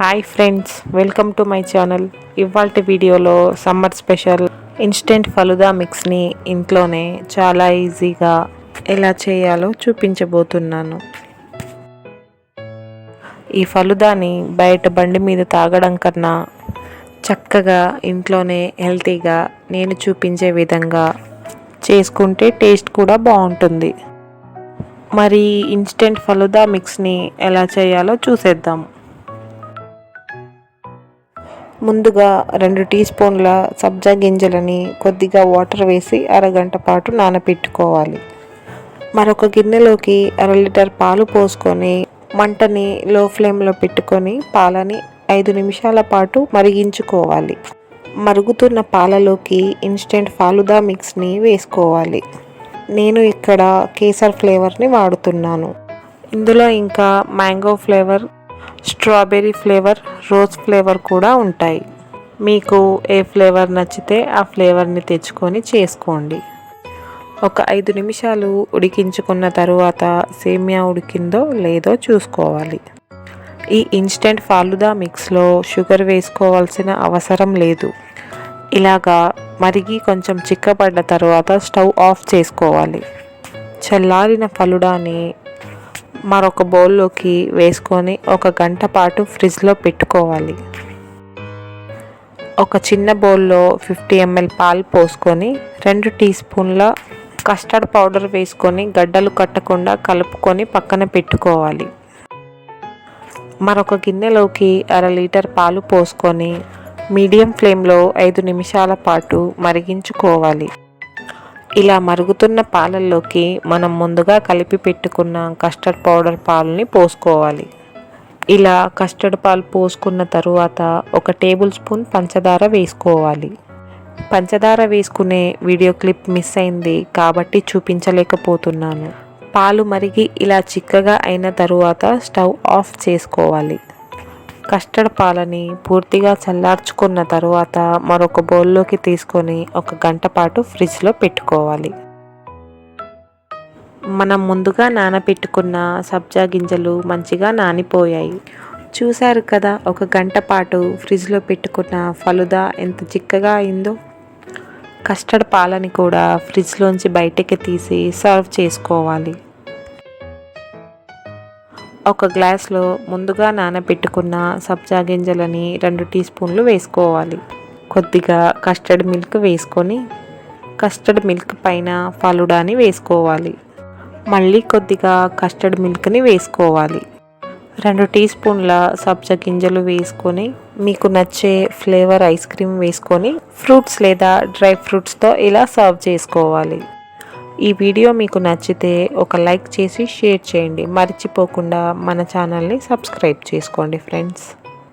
Hi friends welcome to my channel. ఇవాళ వీడియోలో summer special instant falooda మిక్స్ని ఇంట్లోనే చాలా ఈజీగా ఎలా చేయాలో చూపించబోతున్నాను. ఈ ఫలుదాని బయట బండి మీద తాగడం కన్నా చక్కగా ఇంట్లోనే హెల్తీగా నేను చూపించే విధంగా చేసుకుంటే టేస్ట్ కూడా బాగుంటుంది. మరి ఇన్స్టెంట్ ఫలుదా మిక్స్ని ఎలా చేయాలో చూసేద్దాం. ముందుగా రెండు టీ స్పూన్ల సబ్జా గింజలని కొద్దిగా వాటర్ వేసి అరగంట పాటు నానబెట్టుకోవాలి మరొక గిన్నెలోకి అర లీటర్ పాలు పోసుకొని మంటని లో ఫ్లేమ్లో పెట్టుకొని పాలని ఐదు నిమిషాల పాటు మరిగించుకోవాలి. మరుగుతున్న పాలలోకి ఇన్స్టెంట్ ఫాలుదా మిక్స్ని వేసుకోవాలి. నేను ఇక్కడ కేసర్ ఫ్లేవర్ని వాడుతున్నాను. ఇందులో ఇంకా mango flavour strawberry flavour rose flavour కూడా ఉంటాయి. మీకు ఏ ఫ్లేవర్ నచ్చితే ఆ ఫ్లేవర్ని తెచ్చుకొని చేసుకోండి. ఒక ఐదు నిమిషాలు ఉడికించుకున్న తరువాత సేమియా ఉడికిందో లేదో చూసుకోవాలి. ఈ ఇన్స్టెంట్ ఫాలుదా మిక్స్లో షుగర్ వేసుకోవాల్సిన అవసరం లేదు. ఇలాగా మరిగి కొంచెం చిక్కబడ్డ తర్వాత స్టవ్ ఆఫ్ చేసుకోవాలి. చల్లారిన ఫలుడాని మరొక బౌల్లోకి వేసుకొని ఒక గంట పాటు ఫ్రిడ్జ్లో పెట్టుకోవాలి. ఒక చిన్న బౌల్లో ఫిఫ్టీ ఎంఎల్ పాలు పోసుకొని రెండు టీ స్పూన్ల కస్టర్డ్ పౌడర్ వేసుకొని గడ్డలు కట్టకుండా కలుపుకొని పక్కన పెట్టుకోవాలి. మరొక గిన్నెలోకి అర లీటర్ పాలు పోసుకొని మీడియం ఫ్లేమ్లో ఐదు నిమిషాల పాటు మరిగించుకోవాలి. ఇలా మరుగుతున్న పాలల్లోకి మనం ముందుగా కలిపి పెట్టుకున్న కస్టర్డ్ పౌడర్ పాలని పోసుకోవాలి. ఇలా కస్టర్డ్ పాలు పోసుకున్న తరువాత ఒక టేబుల్ స్పూన్ పంచదార వేసుకోవాలి. పంచదార వేసుకునే వీడియో క్లిప్ మిస్ అయింది కాబట్టి చూపించలేకపోతున్నాను. పాలు మరిగి ఇలా చిక్కగా అయిన తరువాత స్టవ్ ఆఫ్ చేసుకోవాలి. కస్టర్డ్ పాలని పూర్తిగా చల్లార్చుకున్న తరువాత మరొక బౌల్లోకి తీసుకొని ఒక గంట పాటు ఫ్రిడ్జ్లో పెట్టుకోవాలి. మనం ముందుగా నానబెట్టుకున్న సబ్జా గింజలు మంచిగా నానిపోయాయి. చూశారు కదా ఒక గంట పాటు ఫ్రిడ్జ్లో పెట్టుకున్న ఫలుదా ఎంత చిక్కగా అయిందో. కస్టర్డ్ పాలని కూడా ఫ్రిడ్జ్లోంచి బయటకి తీసి సర్వ్ చేసుకోవాలి. ఒక గ్లాస్లో ముందుగా నానబెట్టుకున్న సబ్జా గింజలని రెండు టీ స్పూన్లు వేసుకోవాలి. కొద్దిగా కస్టర్డ్ మిల్క్ వేసుకొని కస్టర్డ్ మిల్క్ పైన ఫలుడాని వేసుకోవాలి. మళ్ళీ కొద్దిగా కస్టర్డ్ మిల్క్ని వేసుకోవాలి. రెండు టీ స్పూన్ల సబ్జా గింజలు వేసుకొని మీకు నచ్చే ఫ్లేవర్ ఐస్ క్రీమ్ వేసుకొని ఫ్రూట్స్ లేదా డ్రై ఫ్రూట్స్తో ఇలా సర్వ్ చేసుకోవాలి. ఈ వీడియో మీకు నచ్చితే ఒక లైక్ చేసి షేర్ చేయండి. మర్చిపోకుండా మన ఛానల్ని సబ్స్క్రైబ్ చేసుకోండి ఫ్రెండ్స్.